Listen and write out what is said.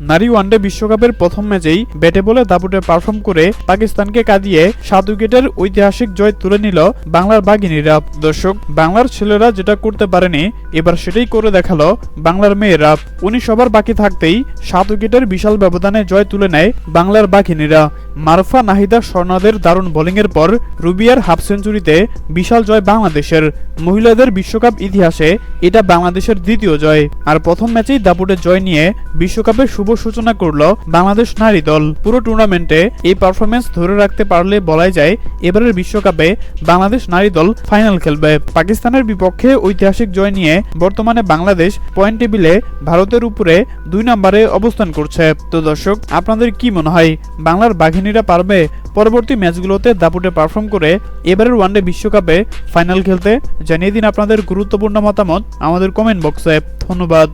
নারী ওয়ানডে বিশ্বকাপের প্রথম ম্যাচেই ব্যাটে বলে দাপুটে পারফর্ম করে পাকিস্তানকে কাঁদিয়ে সাত উইকেটের ঐতিহাসিক জয় তুলে নিল বাংলার বাঘিনীরা দর্শক, বাংলার ছেলেরা যেটা করতে পারেনি, এবার সেটাই করে দেখাল বাংলার মেয়েরা উনিশ ওভার বাকি থাকতেই সাত উইকেটের বিশাল ব্যবধানে জয় তুলে নেয় বাংলার বাঘিনীরা। মারফা নাহিদা স্বর্ণাদের দারুণ বোলিংয়ের পর রুবিয়ার হাফ সেঞ্চুরিতে বিশাল জয় বাংলাদেশের। মহিলাদের বিশ্বকাপ ইতিহাসে এটা বাংলাদেশের দ্বিতীয় জয়। আর প্রথম ম্যাচেই দাপুটে জয় নিয়ে বিশ্বকাপের শুভ সূচনা করল বাংলাদেশ নারী দল। পুরো টুর্নামেন্টে এই পারফরমেন্স ধরে রাখতে পারলে বলাই যায়, এবারের বিশ্বকাপে বাংলাদেশ নারী দল ফাইনাল খেলবে। পাকিস্তানের বিপক্ষে ঐতিহাসিক জয় নিয়ে বর্তমানে বাংলাদেশ পয়েন্ট টেবিলে ভারতের উপরে দুই নম্বরে অবস্থান করছে। তো দর্শক, আপনাদের কি মনে হয়, বাংলার বাঘিনীরা পারবে পরবর্তী ম্যাচগুলোতে দাপুটে পারফর্ম করে এবারের ওয়ানডে বিশ্বকাপে ফাইনাল খেলতে? জানিয়ে দিন আপনাদের গুরুত্বপূর্ণ মতামত আমাদের কমেন্ট বক্সে ধন্যবাদ।